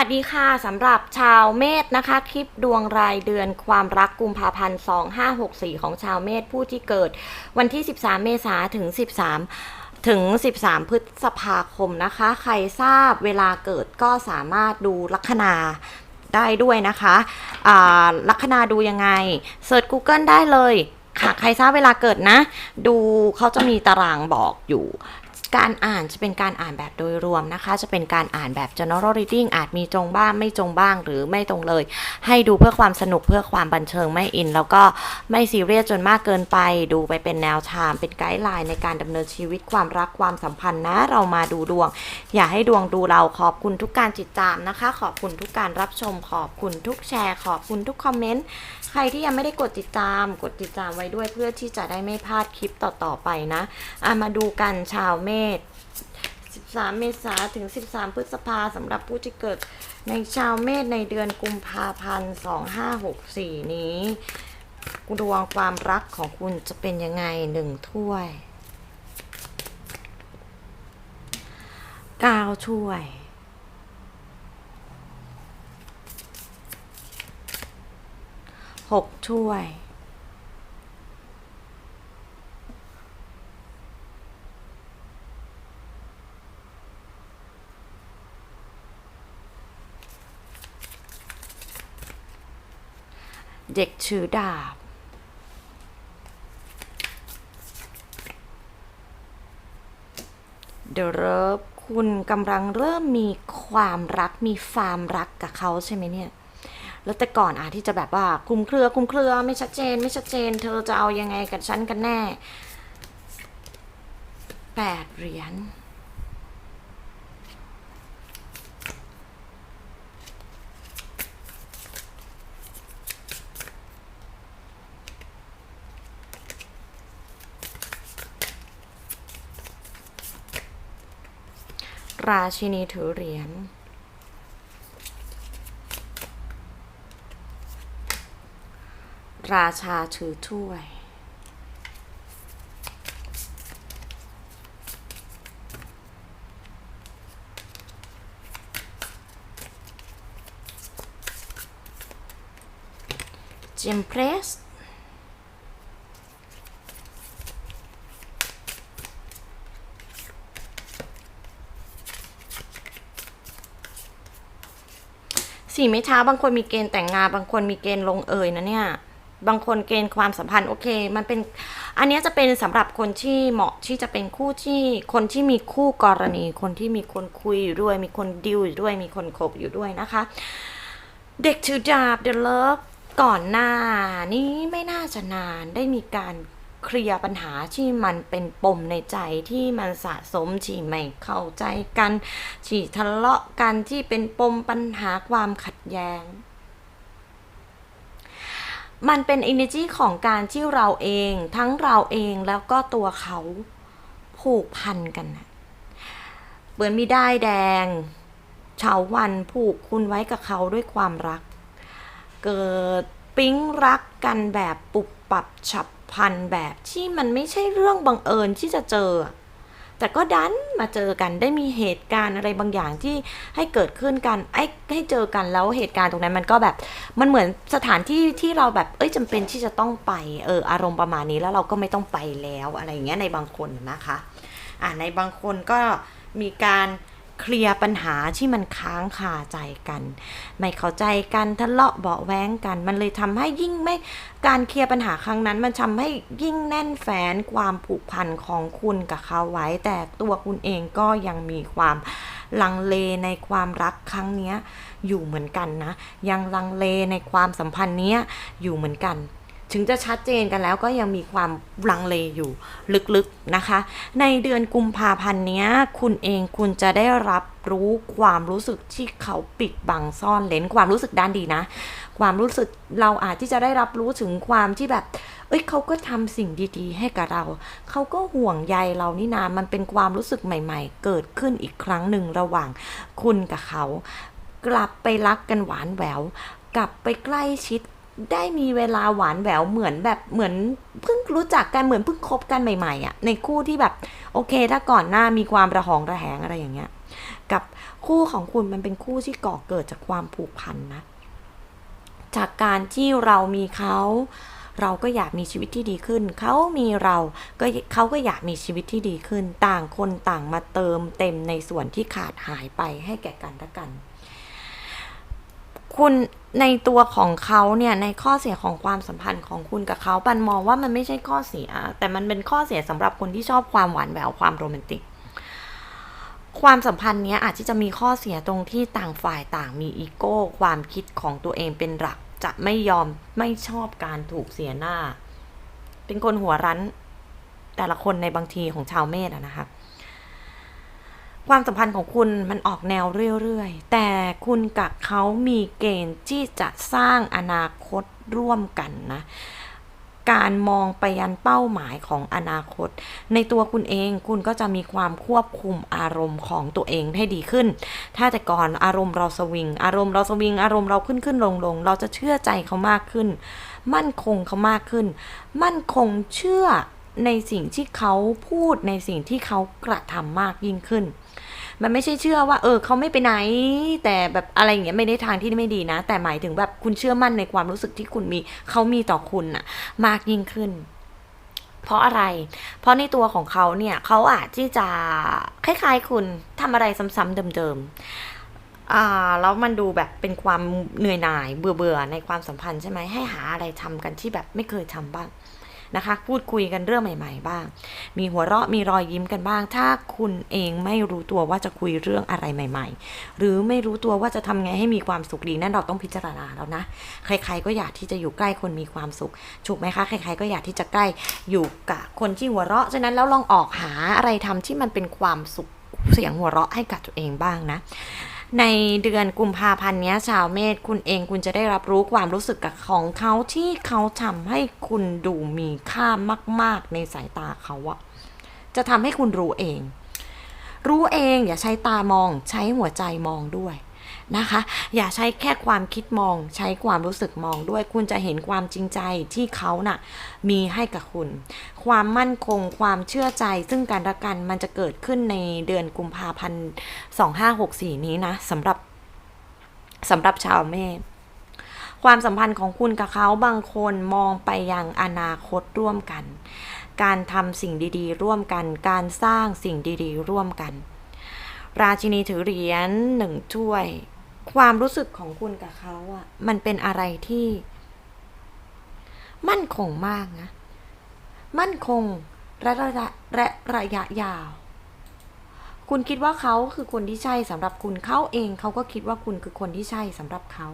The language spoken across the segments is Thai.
สวัสดีค่ะสำหรับชาวเมษนะคะ คลิปดวงรายเดือนความรักกุมภาพันธ์ 2564 ของชาวเมษผู้ที่เกิด วันที่ 13 เมษาถึง 13 ถึง 13 พฤษภาคมนะคะ ใครทราบเวลาเกิดก็สามารถดูลัคนาได้ด้วยนะคะอ่าลัคนาดูยังไงเสิร์ช Google ได้เลยค่ะใครทราบเวลาเกิดนะ ดูเขาจะมีตารางบอกอยู่ การอ่านจะเป็นการอ่านแบบโดยรวมนะคะ จะเป็นการอ่านแบบ general reading อาจมีจงบ้างไม่จงบ้างหรือไม่ตรงเลย ให้ดูเพื่อความสนุกเพื่อความบันเทิงไม่อิน แล้วก็ไม่ซีเรียสจนมากเกินไป ดูไปเป็นแนวทางเป็นไกด์ไลน์ในการดำเนินชีวิตความรักความสัมพันธ์นะ เรามาดูดวง อย่าให้ดวงดูเราขอบคุณทุกการติดตามนะคะ ขอบคุณทุกการรับชมขอบคุณทุกแชร์ ขอบคุณทุกคอมเมนต์ใครที่ยังไม่ได้กดติดตามกดติดตามไว้ด้วยเพื่อที่จะได้ไม่พลาดคลิปต่อๆไปนะะมาดูกันชาวเมษ13 เมษาถึง 13 พฤษภาสำหรับผู้ที่เกิดในชาวเมษในเดือนกุมภาพันธ์ 2564 นี้ดวงความรักของคุณจะเป็นยังไงหนึ่งถ้วยก้าถ้วย หกถ้วย เด็กถือดาบเดรบคุณกำลังเริ่มมีความรักมีฟาร์มรักกับเขาใช่ไหมเนี่ย แล้วแต่ก่อนอาที่จะแบบว่าคุมเครือคุมเครือไม่ชัดเจน ไม่ชัดเจน เธอจะเอายังไงกับฉันกันแน่แปดเหรียญราชินีถือเหรียญ ราชาถือถ้วย เจมเพรสสี่ไม้เท้าบางคนมีเกณฑ์แต่งงาน บางคนมีเกณฑ์ลงเอยนะเนี่ย บางคนเกณฑ์ความสัมพันธ์โอเค มันเป็นอันนี้จะเป็นสำหรับคนที่เหมาะที่จะเป็นคู่ที่คนที่มีคู่กรณี คนที่มีคนคุยอยู่ด้วย มีคนดิวอยู่ด้วยมีคนคบอยู่ด้วยนะคะ เด็กถือดาบเด e เลิฟก่อนหน้านี้ไม่น่าจะนานได้มีการเคลียร์ปัญหาที่มันเป็นปมในใจที่มันสะสมที่ไม่เข้าใจกันที่ทะเลาะกันที่เป็นปมปัญหาความขัดแย้ง มันเป็น energy ของการที่เราเองทั้งเราเองแล้วก็ตัวเขาผูกพันกันนะเหมือนมีได้ายแดงเฉาวันผูกคุณไว้กับเขาด้วยความรัก เกิดปิ๊งรักกันแบบปุบปับฉับพันแบบที่มันไม่ใช่เรื่องบังเอิญที่จะเจอ แต่ก็ดันมาเจอกันได้มีเหตุการณ์อะไรบางอย่างที่ให้เกิดขึ้นกันไอ้ให้เจอกันแล้วเหตุการณ์ตรงนั้นมันก็แบบ มันเหมือนสถานที่ที่เราแบบเอ้ยจำเป็นที่จะต้องไปเอออารมณ์ประมาณนี้แล้วเราก็ไม่ต้องไปแล้วอะไรอย่างเงี้ยในบางคนนะคะ อ่าในบางคนก็มีการ เคลียร์ปัญหาที่มันค้างคาใจกัน ไม่เข้าใจกันทะเลาะเบาแว้งกัน มันเลยทำให้ยิ่งไม่การเคลียร์ปัญหาครั้งนั้น มันทำให้ยิ่งแน่นแฟนความผูกพันของคุณกับเขาไว้ แต่ตัวคุณเองก็ยังมีความลังเลในความรักครั้งนี้อยู่เหมือนกันนะ ยังลังเลในความสัมพันธ์นี้อยู่เหมือนกัน ถึงจะชัดเจนกันแล้วก็ยังมีความลังเลอยู่ลึกๆนะคะ ในเดือนกุมภาพันธ์นี้คุณเองคุณจะได้รับรู้ความรู้สึกที่เขาปิดบังซ่อนเลนความรู้สึกด้านดีนะ ความรู้สึกเราอาจที่จะได้รับรู้ถึงความที่แบบ เอ้ยเขาก็ทำสิ่งดีๆ ให้กับเรา เขาก็ห่วงใยเรานี่นามันเป็นความรู้สึกใหม่ ๆ เกิดขึ้นอีกครั้งหนึ่งระหว่างคุณกับเขา กลับไปรักกันหวานแหววกลับไปใกล้ชิด ได้มีเวลาหวานแหววเหมือนแบบเหมือนเพิ่งรู้จักกันเหมือนเพิ่งคบกันใหม่ๆอะ่ะในคู่ที่แบบโอเค ถ้าก่อนหน้ามีความระหองระแหงอะไรอย่างเงี้ย กับคู่ของคุณมันเป็นคู่ที่ก่อเกิดจากความผูกพันนะ จากการที่เรามีเขาเราก็อยากมีชีวิตที่ดีขึ้น เขามีเรา ก็เขาก็อยากมีชีวิตที่ดีขึ้น ต่างคนต่างมาเติมเต็มในส่วนที่ขาดหายไปให้แก่กันและกัน คุณในตัวของเขาเนี่ยในข้อเสียของความสัมพันธ์ของคุณกับเขาปันมองว่ามันไม่ใช่ข้อเสีย แต่มันเป็นข้อเสียสำหรับคนที่ชอบความหวานแหววความโรแมนติก ความสัมพันธ์เนี้ยอาจจะจะมีข้อเสียตรงที่ต่างฝ่ายต่างมีอีโก้ความคิดของตัวเองเป็นหลัก จะไม่ยอมไม่ชอบการถูกเสียหน้า เป็นคนหัวรั้นแต่ละคนในบางทีของชาวเมษอะนะคะ ความสัมพันธ์ของคุณมันออกแนวเรื่อยๆ แต่คุณกับเขามีเกณฑ์ที่จะสร้างอนาคตร่วมกันนะ การมองไปยันเป้าหมายของอนาคต ในตัวคุณเองคุณก็จะมีความควบคุมอารมณ์ของตัวเองให้ดีขึ้น ถ้าแต่ก่อนอารมณ์เราสวิง อารมณ์เราสวิง อารมณ์เราขึ้นขึ้นลงลงเราจะเชื่อใจเขามากขึ้น มั่นคงเขามากขึ้น มั่นคงเชื่อในสิ่งที่เขาพูดในสิ่งที่เขากระทำมากยิ่งขึ้น มันไม่ใช่เชื่อว่า เออเขาไม่ไปไหน แต่แบบอะไรอย่างเงี้ยไม่ได้ทางที่ไม่ดีนะ แต่หมายถึงแบบคุณเชื่อมั่นในความรู้สึกที่คุณมีเขามีต่อคุณน่ะมากยิ่งขึ้นเพราะอะไร เพราะในตัวของเขาเนี่ยเขาอาจที่จะคล้ายๆคุณทำอะไรซ้ำๆเดิมๆอ่าแล้วมันดูแบบเป็นความเหนื่อยหน่ายเบื่อๆในความสัมพันธ์ใช่ไหมให้หาอะไรทำกันที่แบบไม่เคยทำบ้าง นะคะ พูดคุยกันเรื่องใหม่ ๆ บ้าง มีหัวเราะมีรอยยิ้มกันบ้าง ถ้าคุณเองไม่รู้ตัวว่าจะคุยเรื่องอะไรใหม่ ๆ หรือไม่รู้ตัวว่าจะทำไงให้มีความสุขดีนั่นเราต้องพิจารณาแล้วนะ ใคร ๆ ก็อยากที่จะอยู่ใกล้คนมีความสุขถูกไหมคะ ใคร ๆ ก็อยากที่จะใกล้อยู่กับคนที่หัวเราะ ฉะนั้นแล้วลองออกหาอะไรทำที่มันเป็นความสุขเสียงหัวเราะให้กับตัวเองบ้างนะ ในเดือนกุมภาพันธ์นี้ชาวเมษคุณเองคุณจะได้รับรู้ความรู้สึกกับของเขาที่เขาทำให้คุณดูมีค่ามาก ๆ ในสายตาเขาอะจะทำให้คุณรู้เอง รู้เองอย่าใช้ตามองใช้หัวใจมองด้วย นะคะ อย่าใช้แค่ความคิดมอง ใช้ความรู้สึกมองด้วยคุณจะเห็นความจริงใจที่เขาน่ะมีให้กับคุณ ความมั่นคงความเชื่อใจ ซึ่งกันและกันมันจะเกิดขึ้นในเดือนกุมภาพันธ์2564 นี้นะสำหรับสำหรับชาวเมษความสัมพันธ์ของคุณกับเขาบางคนมองไปยังอนาคตร่วมกัน การทำสิ่งดีๆ ร่วมกัน การสร้างสิ่งดีๆ ร่วมกัน ราชินีถือเหรียญหนึ่งถ้วย ความรู้สึกของคุณกับเขาอะมันเป็นอะไรที่ มั่นคงมากนะ มั่นคงและระยะและระยะยาว คุณคิดว่าเขาคือคนที่ใช่สำหรับคุณเขาเองเขาก็คิดว่าคุณคือคนที่ใช่สำหรับเขา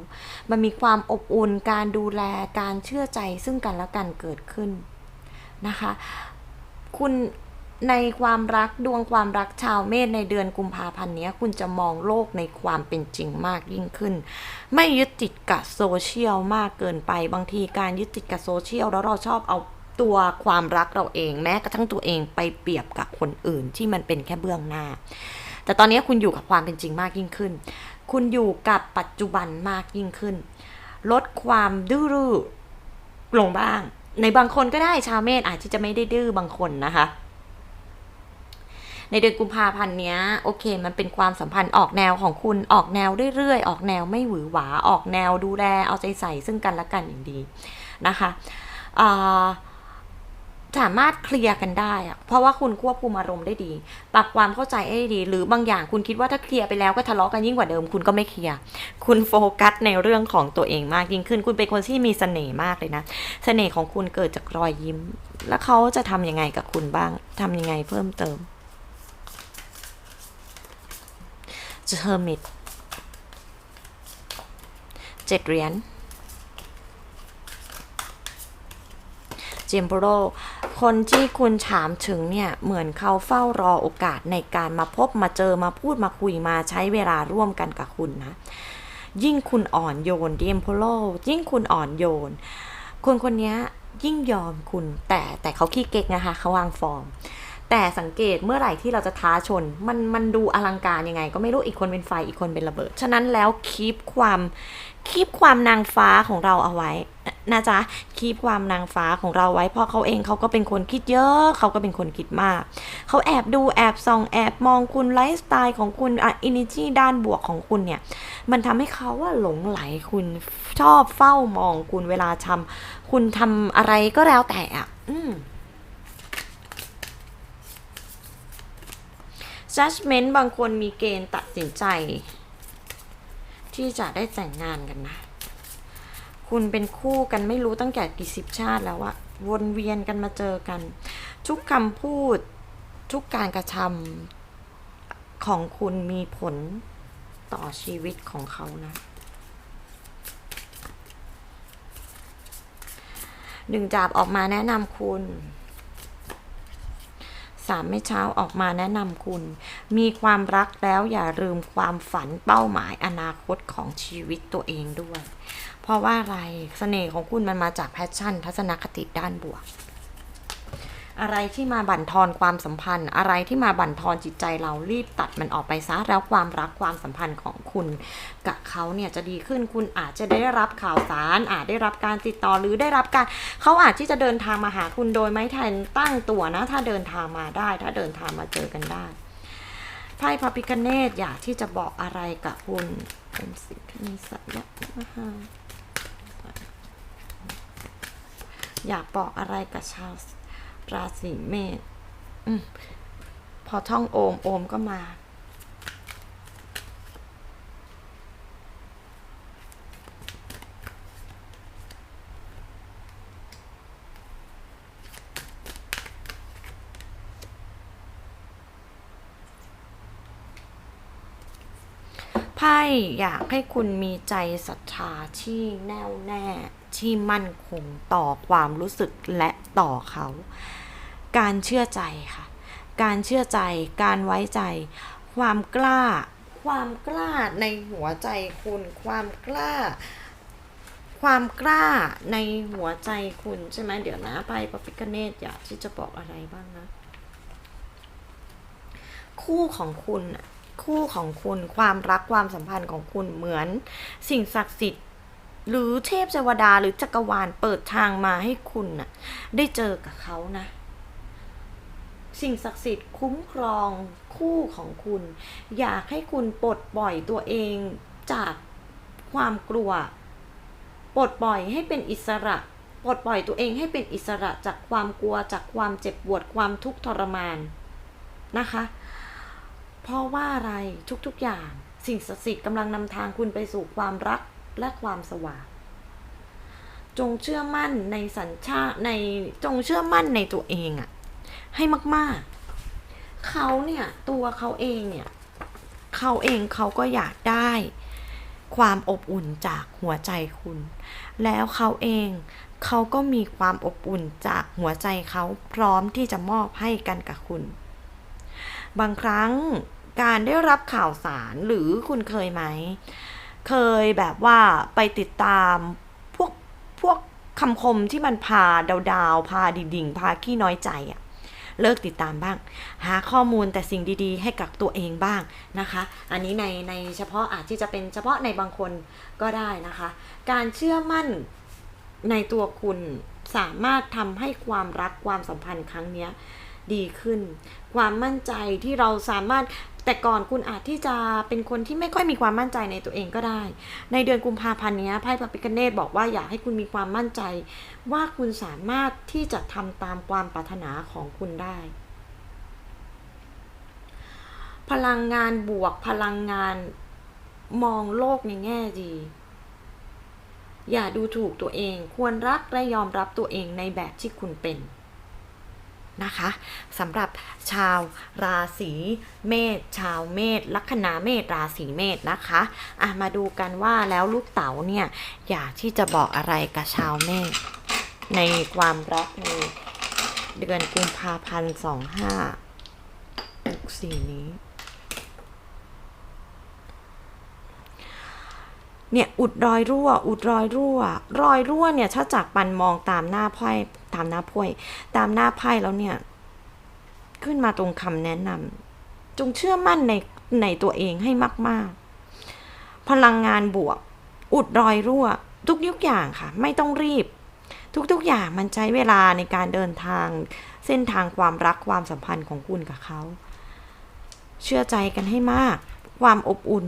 มันมีความอบอุ่นการดูแลการเชื่อใจซึ่งกันและกันเกิดขึ้นนะคะ คุณ ในความรักดวงความรักชาวเมษในเดือนกุมภาพันธ์นี้คุณจะมองโลกในความเป็นจริงมากยิ่งขึ้น ไม่ยึดติดกับโซเชียลมากเกินไปบางทีการยึดติดกับโซเชียลแล้วเราชอบเอาตัวความรักเราเองแม้กระทั่งตัวเองไปเปรียบกับคนอื่นที่มันเป็นแค่เบื้องหน้า แต่ตอนนี้คุณอยู่กับความเป็นจริงมากยิ่งขึ้น คุณอยู่กับปัจจุบันมากยิ่งขึ้น ลดความดื้อลงบ้าง ในบางคนก็ได้ชาวเมษอาจจะไม่ได้ดื้อบางคนนะคะ ในเดือนกุมภาพันธ์เนี้ยโอเค มันเป็นความสัมพันธ์ออกแนวของคุณออกแนวเรื่อยๆ ออกแนวไม่หวือหวาออกแนวดูแลเอาใจใส่ซึ่งกันและกันอย่างดีนะคะสามารถเคลียร์กันได้อะเพราะว่าคุณควบคุมอารมณ์ได้ดี ปรับความเข้าใจให้ดี หรือบางอย่างคุณคิดว่าถ้าเคลียร์ไปแล้วก็ทะเลาะกันยิ่งกว่าเดิม คุณก็ไม่เคลียร์ คุณโฟกัสในเรื่องของตัวเองมากยิ่งขึ้น คุณเป็นคนที่มีเสน่ห์มากเลยนะ เสน่ห์ของคุณเกิดจากรอยยิ้ม แล้วเขาจะทำยังไงกับคุณบ้างทำยังไงเพิ่มเติม เฮอร์มิตเจ็ดเหรียญเจมโบโรคนที่คุณถามถึงเนี่ย เหมือนเขาเฝ้ารอโอกาสในการมาพบมาเจอมาพูดมาคุยมาใช้เวลาร่วมกันกับคุณนะ ยิ่งคุณอ่อนโยนเดมโพโลยิ่งคุณอ่อนโยน คนคนนี้ยิ่งยอมคุณแต่แต่เขาขี้เก๊กนะคะเขาวางฟอร์ม แต่สังเกตเมื่อไหร่ที่เราจะท้าชน มันมันดูอลังการยังไง ก็ไม่รู้อีกคนเป็นไฟอีกคนเป็นระเบิด ฉะนั้นแล้วคีปความคีปความนางฟ้าของเราเอาไว้นะจ๊ะคีบความนางฟ้าของเราไว้เพราะเขาเองเขาก็เป็นคนคิดเยอะ เขาก็เป็นคนคิดมาก เขาแอบดูแอบส่องแอบมองคุณไลฟ์สไตล์ของคุณอะอินิจีด้านบวกของคุณเนี่ย มันทำให้เขาว่าหลงไหลคุณชอบเฝ้ามองคุณเวลาทำคุณทำอะไรก็แล้วแต่อะ อืม judgment บางคนมีเกณฑ์ตัดสินใจ ที่จะได้แต่งงานกันนะ คุณเป็นคู่กันไม่รู้ตั้งแต่กี่สิบชาติแล้วอะวนเวียนกันมาเจอกัน ทุกคำพูดทุกการกระทำของคุณมีผลต่อชีวิตของเขานะหนึ่งจาบออกมาแนะนำคุณ สามไม่เช้าออกมาแนะนำคุณ มีความรักแล้วอย่าลืมความฝันเป้าหมายอนาคตของชีวิตตัวเองด้วย เพราะว่าอะไรเสน่ห์ของคุณมันมาจากแพชชั่น ทัศนคติด้านบวก อะไรที่มาบั่นทอนความสัมพันธ์ อะไรที่มาบั่นทอนจิตใจเรารีบตัดมันออกไปซะแล้วความรักความสัมพันธ์ของคุณกับเขาเนี่ยจะดีขึ้นคุณอาจจะได้รับข่าวสารอาจได้รับการติดต่อหรือได้รับการเขาอาจที่จะเดินทางมาหาคุณโดยไม่ทันตั้งตัวนะ ถ้าเดินทางมาได้ ถ้าเดินทางมาเจอกันได้ไพ่พระพิคเนตอยากที่จะบอกอะไรกับคุณเป็นสิ่งที่มีสัญญาะคะอยากบอกอะไรกับชาว ราศีเมษพอท่องโอม โอมก็มาไพ่อยากให้คุณมีใจศรัทธาที่แน่วแน่ ที่มั่นคงต่อความรู้สึกและต่อเขา การเชื่อใจค่ะ การเชื่อใจ การไว้ใจ ความกล้า ความกล้าในหัวใจคุณ ความกล้า ความกล้าในหัวใจคุณใช่ไหมเดี๋ยวนะไพ่พระพิคเนตอยากที่จะบอกอะไรบ้างนะ คู่ของคุณน่ะคู่ของคุณความรักความสัมพันธ์ของคุณเหมือน สิ่งศักดิ์สิทธิ์ หรือเทพเทวดาหรือจักรวาลเปิดทางมาให้คุณน่ะ ได้เจอกับเขานะ สิ่งศักดิ์สิทธิ์คุ้มครองคู่ของคุณ อยากให้คุณปลดปล่อยตัวเองจากความกลัว ปลดปล่อยให้เป็นอิสระ ปลดปล่อยตัวเองให้เป็นอิสระจากความกลัวจากความเจ็บปวดความทุกข์ทรมานนะคะ เพราะว่าอะไรทุกๆอย่าง สิ่งศักดิ์สิทธิ์กำลังนำทางคุณไปสู่ความรัก และความสว่าง จงเชื่อมั่นในสัญชาติในจงเชื่อมั่นในตัวเองอะให้มาก ๆ เขาเนี่ยตัวเขาเองเนี่ยเขาเองเขาก็อยากได้ความอบอุ่นจากหัวใจคุณ แล้วเขาเองเขาก็มีความอบอุ่นจากหัวใจเขาพร้อมที่จะมอบให้กันกับคุณ บางครั้งการได้รับข่าวสารหรือคุณเคยไหม เคยแบบว่าไปติดตามพวกพวกคำคมที่มันพาดาวๆ พาดิ่งๆ พาขี้น้อยใจอะเลิกติดตามบ้าง หาข้อมูลแต่สิ่งดีๆ ให้กับตัวเองบ้างนะคะ อันนี้ในในเฉพาะอาจที่จะเป็นเฉพาะในบางคนก็ได้นะคะ การเชื่อมั่นในตัวคุณสามารถทำให้ความรักความสัมพันธ์ครั้งนี้ดีขึ้น ความมั่นใจที่เราสามารถแต่ก่อนคุณอาจที่จะเป็นคนที่ไม่ค่อยมีความมั่นใจในตัวเองก็ได้ ในเดือนกุมภาพันธ์นี้ไพ่พระพิคเนตบอกว่าอยากให้คุณมีความมั่นใจ ว่าคุณสามารถที่จะทำตามความปรารถนาของคุณได้ พลังงานบวกพลังงานมองโลกในแง่ดี อย่าดูถูกตัวเอง ควรรักและยอมรับตัวเองในแบบที่คุณเป็น นะคะสำหรับชาวราศีเมษชาวเมษลัคนาเมษราศีเมษนะคะอะมาดูกันว่าแล้วลูกเต๋าเนี่ยอยากที่จะบอกอะไรกับชาวเมษในความรักในเดือนกุมภาพันธ์สองห้าหกสี่นี้เนี่ยอุดรอยรั่ว อุดรอยรั่ว รอยรั่วเนี่ยถ้าจากปันมองตามหน้าไพ่ ตามหน้าพ่ตามหน้าไพ่แล้วเนี่ย ขึ้นมาตรงคำแนะนำจงเชื่อมั่นในในตัวเองให้มาก ๆ พลังงานบวก อุดรอยรั่ว ทุกๆอย่างค่ะ ไม่ต้องรีบ ทุกๆอย่างมันใช้เวลาในการเดินทาง เส้นทางความรักความสัมพันธ์ของคุณกับเขา เชื่อใจกันให้มาก ความอบอุ่น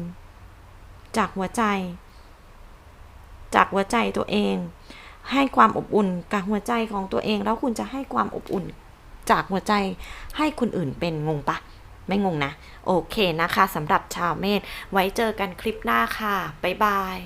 จากหัวใจ จากหัวใจตัวเอง ให้ความอบอุ่นกับหัวใจของตัวเอง แล้วคุณจะให้ความอบอุ่นจากหัวใจให้คนอื่นเป็นงงปะไม่งงนะ โอเคนะคะสำหรับชาวเมษไว้เจอกันคลิปหน้าค่ะ บ๊ายบาย